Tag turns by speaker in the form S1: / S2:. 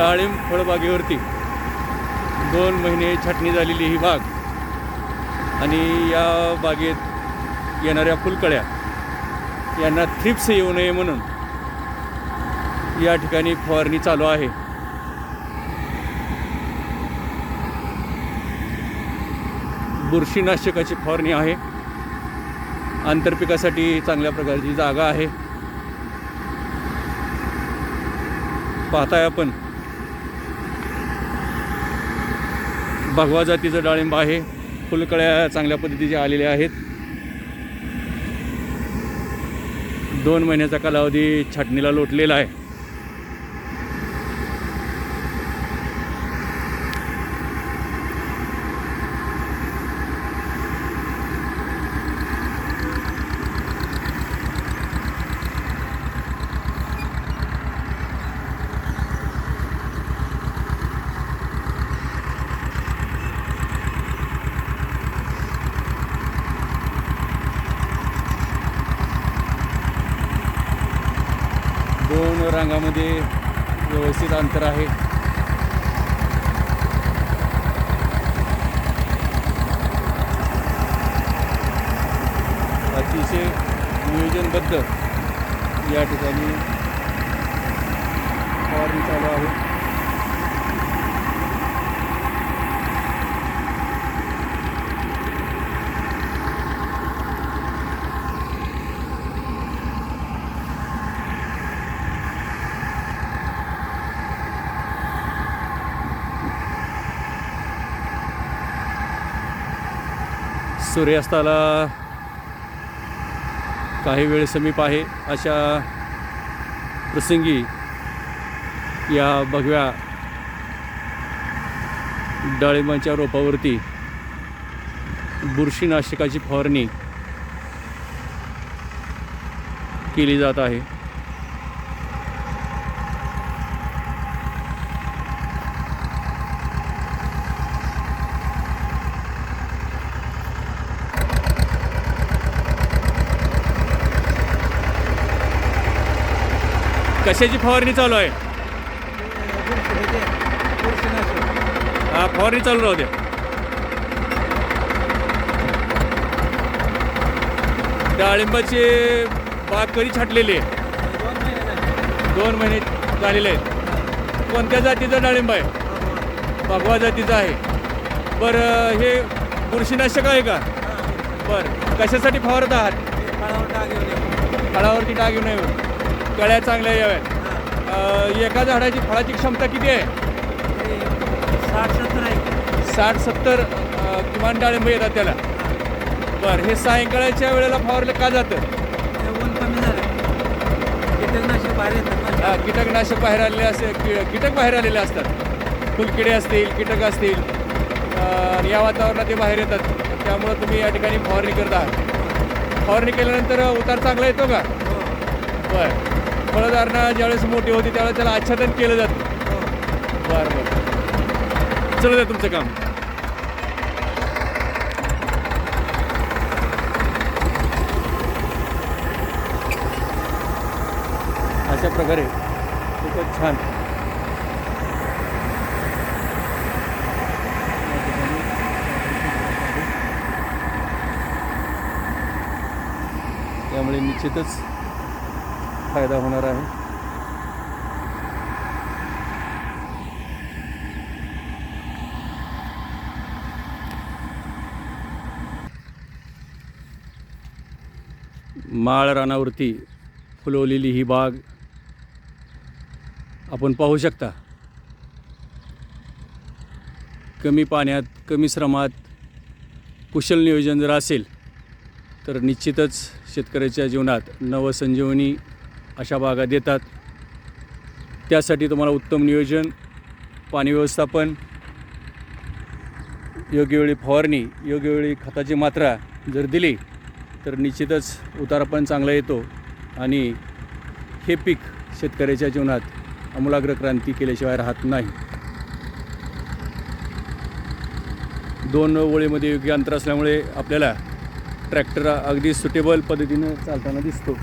S1: डाळिंब फळबागेवरती दोन महिने छाटणी झालेली ही बाग आणि या बागेत येणाऱ्या फुलकळ्या यांना थ्रिप्स येऊ नये म्हणून या ठिकाणी फवारणी चालू आहे. बुरशीनाशकाची फवारणी आहे. आंतरपिकासाठी चांगल्या प्रकारची जागा आहे. पाहताय आपण भगवा जातीचं डाळिंब आहे. फुलकळ्या चांगल्या पद्धतीचे आलेल्या आहेत. दोन महिन्याचा कालावधी छाटणीला लोटलेला आहे दोन रांगामध्ये व्यवस्थित अंतर आहे. अतिशय नियोजनबद्ध या ठिकाणी फवारणी चालू आहे. सूर्यास्ताला काही वेळ समीप आहे. अशा प्रसंगी या भगव्या डाळिंबाच्या रोपावरती बुरशीनाशकाची फवारणी केली जात आहे. कशाची फवारणी चालू आहे? हा फवारणी चालू राहू द्या डाळिंबाची बाग कधी छाटलेली आहे. दोन महिने झालेले आहेत. कोणत्या जातीचं डाळिंब आहे? भगवा जातीचं आहे. बरं हे बुरशीनाशक आहे का? बरं. कशासाठी फवारत आहात? फळावरती डाग येऊ नये. कळ्या चांगल्या याव्यात. एका झाडाची फळाची क्षमता किती आहे?
S2: साठ सत्तर आहे.
S1: साठ सत्तर किमान डाळिंब येतात त्याला. बरं हे सायंकाळच्या वेळेला फवारलं का जातं?
S2: कीटकनाशक बाहेर येतात
S1: हा, कीटकनाशक बाहेर आलेले असे की- कीटक बाहेर आलेले असतात. फुलकिडे असतील कीटक असतील या वातावरणात ते बाहेर येतात. त्यामुळं तुम्ही या ठिकाणी फवारणी करत आहात. फवारणी केल्यानंतर उतार चांगला येतो का? बरं. फळधारणा ज्यावेळेस मोठी होती त्यावेळेस त्याला आच्छादन केलं जातं. बरं बरं. चला द्या तुमचं काम. अशा प्रकारे खूपच छान. त्यामुळे निश्चितच फायदा होणार आहे. माळ रानावरती फुलवलेली ही बाग आपण पाहू शकता. कमी पाण्यात कमी श्रमात कुशल नियोजन जर असेल तर निश्चितच शेतकऱ्याच्या जीवनात नवसंजीवनी अशा बागा देतात. त्यासाठी तुम्हाला उत्तम नियोजन पाणी व्यवस्थापन योग्य वेळी फवारणी योग्य वेळी खताची मात्रा जर दिली तर निश्चितच उतारा पण चांगला येतो. आणि हे पीक शेतकऱ्याच्या जीवनात आमूलाग्र क्रांती केल्याशिवाय राहत नाही. दोन ओळीमध्ये योग्य अंतर असल्यामुळे आपल्याला ट्रॅक्टर अगदी सुटेबल पद्धतीनं चालताना दिसतो.